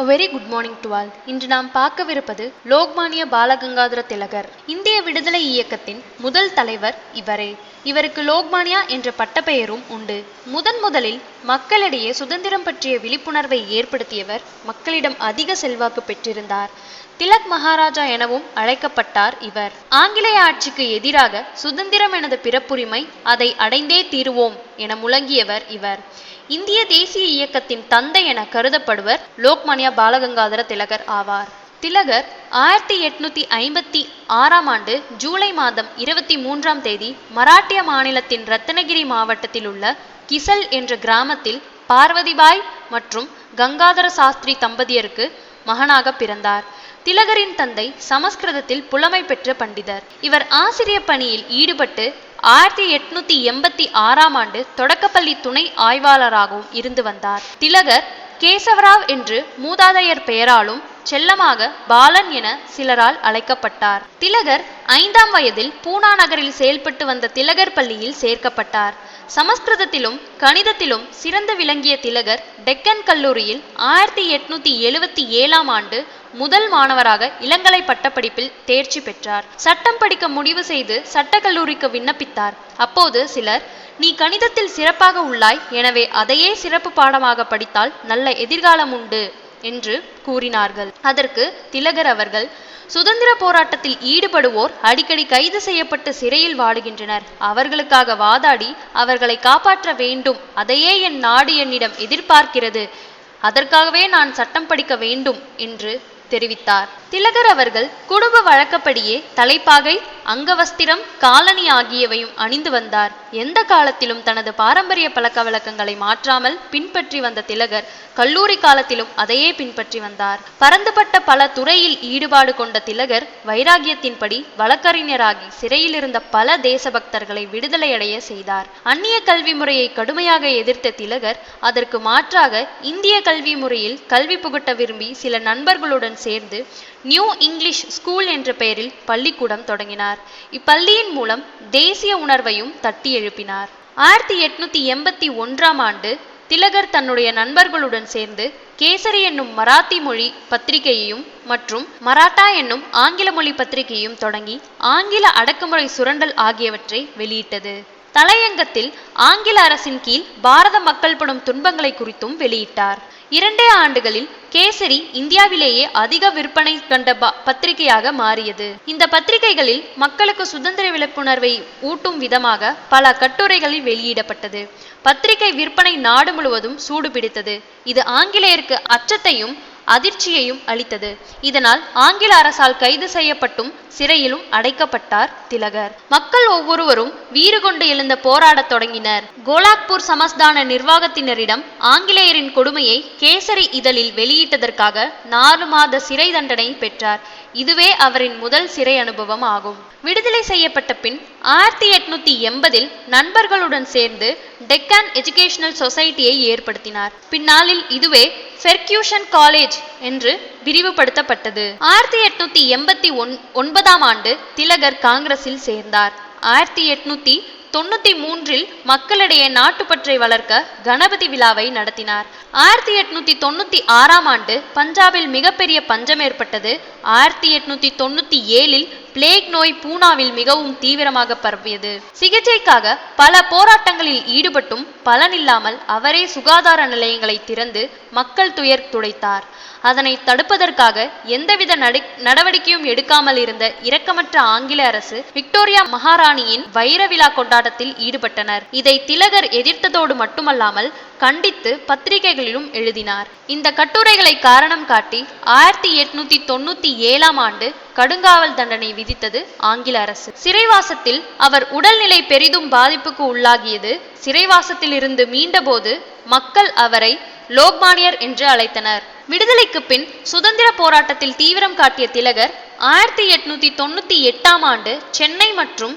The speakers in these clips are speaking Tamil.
A very good morning to all இன்று நாம் பார்க்கவிருப்பது லோக்மானிய பாலகங்காதர திலகர். இந்திய விடுதலை இயக்கத்தின் முதல் தலைவர் இவரே. இவருக்கு லோக்மானியா என்ற பட்டப்பெயரும் உண்டு. முதன் முதலில் மக்களிடையே சுதந்திரம் பற்றிய விழிப்புணர்வை ஏற்படுத்தியவர் மக்களிடம் அதிக செல்வாக்கு பெற்றிருந்தார். திலக் மகாராஜா எனவும் அழைக்கப்பட்டார் இவர். ஆங்கிலேய ஆட்சிக்கு எதிராக சுதந்திரம் எனது பிறப்புரிமை அதை அடைந்தே தீருவோம் என முழங்கியவர் இவர். இந்திய தேசிய இயக்கத்தின் தந்தை என கருதப்படுவர் லோக்மானியா பாலகங்காதர திலகர் ஆவார். திலகர் ஆயிரத்தி எட்நூத்தி ஐம்பத்தி ஆறாம் ஆண்டு ஜூலை மாதம் இருபத்தி மூன்றாம் தேதி மராட்டிய மாநிலத்தின் ரத்னகிரி மாவட்டத்தில் உள்ள கிசல் என்ற கிராமத்தில் பார்வதிபாய் மற்றும் கங்காதர சாஸ்திரி தம்பதியருக்கு மகனாக பிறந்தார். திலகரின் தந்தை சமஸ்கிருதத்தில் புலமை பெற்ற பண்டிதர். இவர் ஆசிரியர் பணியில் ஈடுபட்டு ஆயிரத்தி எட்நூத்தி எண்பத்தி ஆறாம் ஆண்டு தொடக்கப்பள்ளி துணை ஆய்வாளராகவும் இருந்து வந்தார். திலகர் கேசவராவ் என்று மூதாதையர் பெயராலும் செல்லமாக பாலன் என சிலரால் அழைக்கப்பட்டார். திலகர் ஐந்தாம் வயதில் பூனா நகரில் செயல்பட்டு வந்த திலகர் பள்ளியில் சேர்க்கப்பட்டார். சமஸ்கிருதத்திலும் கணிதத்திலும் சிறந்து விளங்கிய திலகர் டெக்கன் கல்லூரியில் ஆயிரத்தி எட்நூத்தி எழுவத்தி ஏழாம் ஆண்டு முதல் மாணவராக இளங்கலை பட்டப்படிப்பில் தேர்ச்சி பெற்றார். சட்டம் படிக்க முடிவு செய்து சட்டக்கல்லூரிக்கு விண்ணப்பித்தார். அப்போது சிலர் நீ கணிதத்தில் சிறப்பாக உள்ளாய் எனவே அதையே சிறப்பு பாடமாக படித்தால் நல்ல எதிர்காலம் உண்டு என்று கூறினார்கள். அதற்கு திலகர் அவர்கள் சுதந்திர போராட்டத்தில் ஈடுபடுவோர் அடிக்கடி கைது செய்யப்பட்டு சிறையில் வாடுகின்றனர். அவர்களுக்காக வாதாடி அவர்களை காப்பாற்ற வேண்டும். அதையே என் நாடு என்னிடம் எதிர்பார்க்கிறது. அதற்காகவே நான் சட்டம் படிக்க வேண்டும் என்று தெரிவித்தார். திலகர் அவர்கள் குடும்ப வழக்கப்படியே தலைப்பாகை அங்கவஸ்திரம் காலணி ஆகியவையும் அணிந்து வந்தார். எந்த காலத்திலும் தனது பாரம்பரிய பழக்க வழக்கங்களை மாற்றாமல் பின்பற்றி வந்த திலகர் கல்லூரி காலத்திலும் அதையே பின்பற்றி வந்தார். பரந்துபட்ட பல துறையில் ஈடுபாடு கொண்ட திலகர் வைராகியத்தின்படி வழக்கறிஞராகி சிறையில் இருந்த பல தேசபக்தர்களை விடுதலையடைய செய்தார். அந்நிய கல்வி முறையை கடுமையாக எதிர்த்த திலகர் அதற்கு மாற்றாக இந்திய கல்வி முறையில் கல்வி புகட்ட விரும்பி சில நண்பர்களுடன் சேர்ந்து நியூ இங்கிலீஷ் ஸ்கூல் என்ற பெயரில் பள்ளிக்கூடம் தொடங்கினார். இப்பள்ளியின் மூலம் தேசிய உணர்வையும் தட்டி எழுப்பினார். ஆயிரத்தி எட்நூத்தி எண்பத்தி ஒன்றாம் ஆண்டு திலகர் தன்னுடைய நண்பர்களுடன் சேர்ந்து கேசரி என்னும் மராத்தி மொழி பத்திரிகையையும் மற்றும் மராட்டா என்னும் ஆங்கில மொழி பத்திரிகையையும் தொடங்கி ஆங்கில அடக்குமுறை சுரண்டல் ஆகியவற்றை வெளியிட்டது. தலையங்கத்தில் ஆங்கில அரசின் கீழ் பாரத மக்கள் படும் துன்பங்களை குறித்தும் வெளியிட்டார். இரண்டே ஆண்டுகளில் கேசரி இந்தியாவிலேயே அதிக விற்பனை கண்ட பத்திரிகையாக மாறியது. இந்த பத்திரிகைகளில் மக்களுக்கு சுதந்திர விழிப்புணர்வை ஊட்டும் விதமாக பல கட்டுரைகளில் வெளியிடப்பட்டது. பத்திரிகை விற்பனை நாடு முழுவதும் சூடு பிடித்தது இது ஆங்கிலேயருக்கு அச்சத்தையும் அதிர்ச்சியையும் அளித்தது. இதனால் ஆங்கில அரசால் கைது செய்யப்பட்டும் சிறையிலும் அடைக்கப்பட்டார் திலகர். மக்கள் ஒவ்வொருவரும் வீறு கொண்டு எழுந்த போராடத் தொடங்கினர். கோலாக்பூர் சமஸ்தான நிர்வாகத்தினரிடம் ஆங்கிலேயரின் கொடுமையை கேசரி இதழில் வெளியிட்டதற்காக நாலு மாத சிறை தண்டனை பெற்றார். இதுவே அவரின் முதல் சிறை அனுபவம் ஆகும். விடுதலை செய்யப்பட்ட பின் ஆயிரத்தி எட்நூத்தி எண்பதில் நண்பர்களுடன் சேர்ந்து டெக்கான் எஜுகேஷனல் சொசைட்டியை ஏற்படுத்தினார். பின்னாளில் இதுவே ஃபெர்க்யூஷன் காலேஜ் என்று விரிவுபடுத்தப்பட்டது. ஆயிரத்தி எட்நூத்தி எண்பத்தி ஒன் ஒன்பதாம் ஆண்டு திலகர் காங்கிரஸில் சேர்ந்தார். ஆயிரத்தி எட்நூத்தி தொண்ணூத்தி மூன்றில் மக்களிடையே நாட்டுப்பற்றை வளர்க்க கணபதி விழாவை நடத்தினார். ஆயிரத்தி எட்நூத்தி தொண்ணூத்தி ஆறாம் ஆண்டு பஞ்சாபில் மிகப்பெரிய பஞ்சம் ஏற்பட்டது. ஆயிரத்தி எட்நூத்தி தொண்ணூத்தி ஏழில் பிளேக் நோய் பூனாவில் மிகவும் தீவிரமாக பரவியது. சிகிச்சைக்காக பல போராட்டங்களில் ஈடுபட்டும் பலனில்லாமல் அவரே சுகாதார நிலையங்களை திறந்து மக்கள் துயர் துடைத்தார். அதனை தடுப்பதற்காக எந்தவித நடவடிக்கையும் எடுக்காமல் இருந்த இரக்கமற்ற ஆங்கில அரசு விக்டோரியா மகாராணியின் வைர விழா கொண்டாட்டத்தில் ஈடுபட்டனர். இதை திலகர் எதிர்த்ததோடு மட்டுமல்லாமல் கண்டித்து பத்திரிகைகளிலும் எழுதினார். இந்த கட்டுரைகளை காரணம் காட்டி ஆயிரத்தி எட்நூத்தி தொண்ணூத்தி ஏழாம் ஆண்டு கடுங்காவல் தண்டனை விதித்தது ஆங்கில அரசு. சிறைவாசத்தில் அவர் உடல்நிலை பெரிதும் பாதிப்புக்கு உள்ளாகியது சிறைவாசத்தில் இருந்து மீண்டபோது மக்கள் அவரை லோக்மானியர் என்று அழைத்தனர். விடுதலைக்கு பின் சுதந்திர போராட்டத்தில் தீவிரம் காட்டிய திலகர் ஆயிரத்தி எட்நூத்தி தொண்ணூத்தி எட்டாம் ஆண்டு சென்னை மற்றும்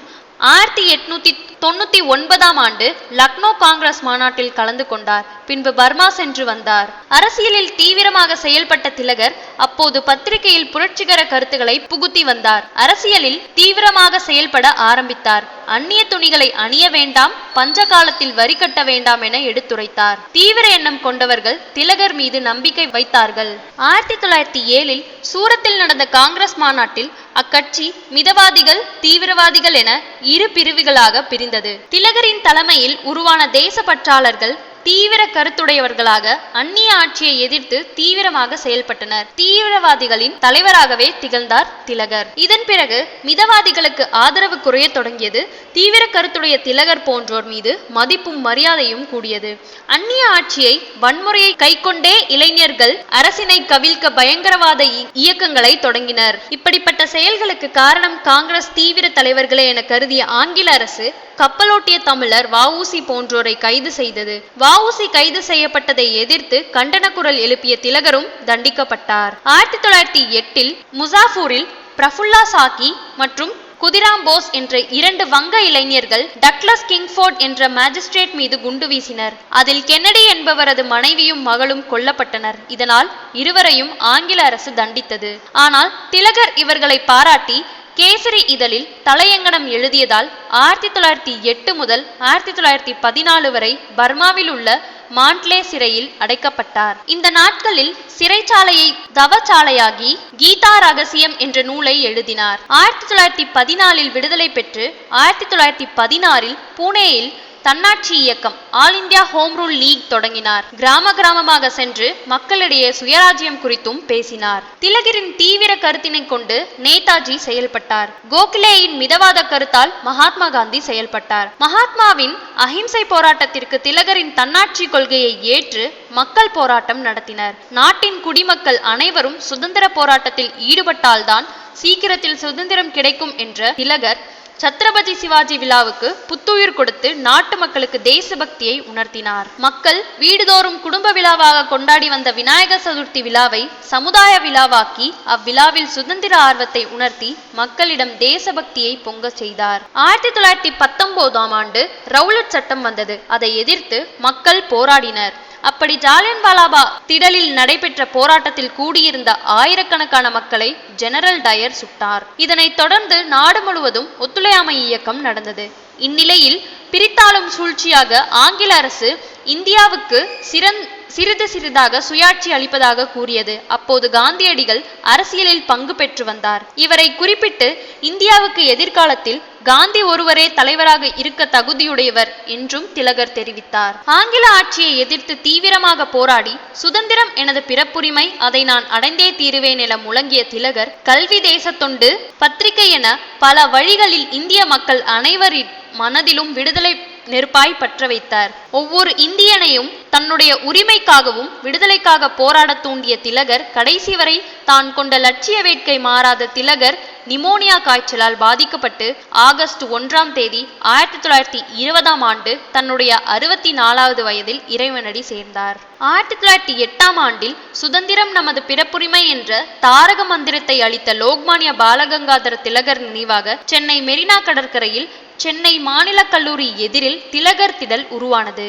ஆயிரத்தி எட்நூத்தி தொண்ணூத்தி ஒன்பதாம் ஆண்டு லக்னோ காங்கிரஸ் மாநாட்டில் கலந்து கொண்டார். பின்பு பர்மா சென்று வந்தார். அரசியலில் தீவிரமாக செயல்பட்ட திலகர் அப்போது பத்திரிகையில் புரட்சிகர கருத்துக்களை புகுத்தி வந்தார். அரசியலில் தீவிரமாக செயல்பட ஆரம்பித்தார். அந்நிய துணிகளை அணிய வேண்டாம் பஞ்ச காலத்தில் வரி கட்ட வேண்டாம் என எடுத்துரைத்தார். தீவிர எண்ணம் கொண்டவர்கள் திலகர் மீது நம்பிக்கை வைத்தார்கள். ஆயிரத்தி தொள்ளாயிரத்தி ஏழில் சூரத்தில் நடந்த காங்கிரஸ் மாநாட்டில் அக்கட்சி மிதவாதிகள் தீவிரவாதிகள் என இரு பிரிவுகளாக பிரிந்தது திலகரின் தலைமையில் உருவான தேசப்பற்றாளர்கள் தீவிர கருத்துடையவர்களாக அந்நிய ஆட்சியை எதிர்த்து தீவிரமாக செயல்பட்டனர். தீவிரவாதிகளின் தலைவராகவே திகழ்ந்தார் திலகர். இதன் பிறகு மிதவாதிகளுக்கு ஆதரவு குறைய தொடங்கியது. தீவிர கருத்துடைய திலகர் போன்றோர் மீது மதிப்பும் மரியாதையும் கூடியது. அந்நிய ஆட்சியை வன்முறையை கைக்கொண்டே இளைஞர்கள் அரசினை கவிழ்க்க பயங்கரவாத இயக்கங்களை தொடங்கினர். இப்படிப்பட்ட செயல்களுக்கு காரணம் காங்கிரஸ் தீவிர தலைவர்களே என கருதிய ஆங்கில அரசு கப்பலோட்டிய தமிழர் வஉசி போன்றோரை கைது செய்தது. வஉசி கைது செய்யப்பட்டதை எதிர்த்து கண்டன குரல் எழுப்பிய திலகரும் தண்டிக்கப்பட்டார். ஆயிரத்தி தொள்ளாயிரத்தி எட்டில் முசாஃபூரில் பிரஃபுல்லா சாக்கி மற்றும் குதிராம் போஸ் என்ற இரண்டு வங்க இளைஞர்கள் டக்ளஸ் கிங்ஃபோர்ட் என்ற மேஜிஸ்ட்ரேட் மீது குண்டு வீசினர். அதில் கென்னடி என்பவரது மனைவியும் மகளும் கொல்லப்பட்டனர். இதனால் இருவரையும் ஆங்கில அரசு தண்டித்தது. ஆனால் திலகர் இவர்களை பாராட்டி கேசரி இதழில் தலையங்கனம் எழுதியதால் ஆயிரத்தி தொள்ளாயிரத்தி எட்டு முதல் ஆயிரத்தி தொள்ளாயிரத்தி பதினாலு வரை பர்மாவில் உள்ள மாண்ட்லே சிறையில் அடைக்கப்பட்டார். இந்த நாட்களில் சிறைச்சாலையை தவச்சாலையாகி கீதா ரகசியம் என்ற நூலை எழுதினார். ஆயிரத்தி தொள்ளாயிரத்தி பதினாலில் விடுதலை பெற்று ஆயிரத்தி தொள்ளாயிரத்தி பதினாறில் புனேயில் தன்னாட்சி இயக்கம் All India Home Rule League தொடங்கினார். கிராம கிராமமாக சென்று மக்களிடையே சுயராஜ்யம் குறித்தும் பேசினார். திலகரின் தீவிர கருத்தினை கொண்டு நேதாஜி செயல்பட்டார். கோகலேயின் மிதவாத கருத்தால் மகாத்மா காந்தி செயல்பட்டார். மகாத்மாவின் அஹிம்சை போராட்டத்திற்கு திலகரின் தன்னாட்சி கொள்கையை ஏற்று மக்கள் போராட்டம் நடத்தினர். நாட்டின் குடிமக்கள் அனைவரும் சுதந்திர போராட்டத்தில் ஈடுபட்டால்தான் சீக்கிரத்தில் சுதந்திரம் கிடைக்கும் என்ற திலகர் சத்ரபதி சிவாஜி விழாவுக்கு புத்துயிர் கொடுத்து நாட்டு மக்களுக்கு தேசபக்தியை உணர்த்தினார். மக்கள் வீடுதோறும் குடும்ப விழாவாக கொண்டாடி வந்த விநாயகர் சதுர்த்தி விழாவை சமுதாய விழாவாக்கி அவ்விழாவில் சுதந்திர ஆர்வத்தை உணர்த்தி மக்களிடம் தேசபக்தியை பொங்க செய்தார். ஆயிரத்தி தொள்ளாயிரத்தி பத்தொன்பதாம் ஆண்டு ரவுலட் சட்டம் வந்தது. அதை எதிர்த்து மக்கள் போராடினர். அப்படி ஜாலியன் வாலாபா திடலில் நடைபெற்ற போராட்டத்தில் கூடியிருந்த ஆயிரக்கணக்கான மக்களை ஜெனரல் டயர் சுட்டார். இதனைத் தொடர்ந்து நாடு முழுவதும் ஒத்துழையாமை இயக்கம் நடந்தது. இந்நிலையில் பிரித்தாளும் சூழ்ச்சியாக ஆங்கில அரசு இந்தியாவுக்கு சிறந் சிறிது சிறிதாக சுயாட்சி அளிப்பதாக கூறியது. அப்போது காந்தியடிகள் அரசியலில் பங்கு பெற்று வந்தார். இவரை குறிப்பிட்டு இந்தியாவுக்கு எதிர்காலத்தில் காந்தி ஒருவரே தலைவராக இருக்க தகுதியுடையவர் என்றும் திலகர் தெரிவித்தார். ஆங்கில ஆட்சியை எதிர்த்து தீவிரமாக போராடி சுதந்திரம் எனது பிறப்புரிமை அதை நான் அடைந்தே தீருவேன் என முழங்கிய திலகர் கல்வி தேசத்தொண்டு பத்திரிகை என பல வழிகளில் இந்திய மக்கள் அனைவரின் மனதிலும் விடுதலை நெருப்பாய் பற்ற வைத்தார். ஒவ்வொரு இந்தியனையும் தன்னுடைய உரிமைக்காகவும் விடுதலைக்காக போராட தூண்டிய திலகர் கடைசி வரை தான் கொண்ட லட்சிய வேட்கை மாறாத திலகர் நிமோனியா காய்ச்சலால் பாதிக்கப்பட்டு ஆகஸ்ட் ஒன்றாம் தேதி ஆயிரத்தி தொள்ளாயிரத்தி இருபதாம் ஆண்டு தன்னுடைய அறுபத்தி நாலாவது வயதில் இறைவனடி சேர்ந்தார். ஆயிரத்தி தொள்ளாயிரத்தி எட்டாம் ஆண்டில் சுதந்திரம் நமது பிறப்புரிமை என்ற தாரக மந்திரத்தை அளித்த லோக்மானிய பாலகங்காதர திலகர் நினைவாக சென்னை மெரினா கடற்கரையில் சென்னை மாநிலக் கல்லூரி எதிரில் திலகர் திடல் உருவானது.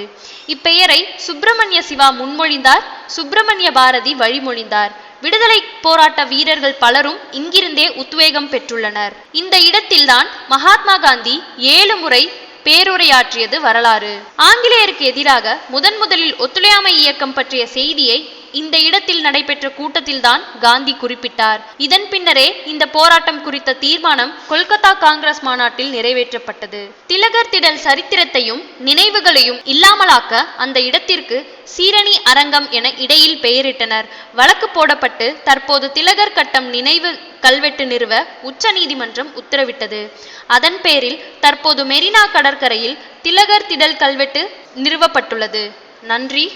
இப்பெயரை சுப்பிரமணிய சிவா முன்மொழிந்தார் சுப்பிரமணிய பாரதி வழிமொழிந்தார். விடுதலை போராட்ட வீரர்கள் பலரும் இங்கிருந்தே உத்வேகம் பெற்றுள்ளனர். இந்த இடத்தில்தான் மகாத்மா காந்தி ஏழு முறை பேருரையாற்றியது வரலாறு. ஆங்கிலேயருக்கு எதிராக முதன் முதலில் ஒத்துழையாமை இயக்கம் பற்றிய செய்தியை இந்த இடத்தில் நடைபெற்ற கூட்டத்தில்தான் காந்தி குறிப்பிட்டார். இதன் பின்னரே இந்த போராட்டம் குறித்த தீர்மானம் கொல்கத்தா காங்கிரஸ் மாநாட்டில் நிறைவேற்றப்பட்டது. திலகர் திடல் சரித்திரத்தையும் நினைவுகளையும் இல்லாமலாக்க அந்த இடத்திற்கு சீரணி அரங்கம் என இடையில் பெயரிட்டனர். வழக்கு போடப்பட்டு தற்போது திலகர் கட்டம் நினைவு கல்வெட்டு நிறுவ உச்ச நீதிமன்றம் உத்தரவிட்டது. அதன் பேரில் தற்போது மெரினா கடற்கரையில் திலகர் திடல் கல்வெட்டு நிறுவப்பட்டுள்ளது. நன்றி.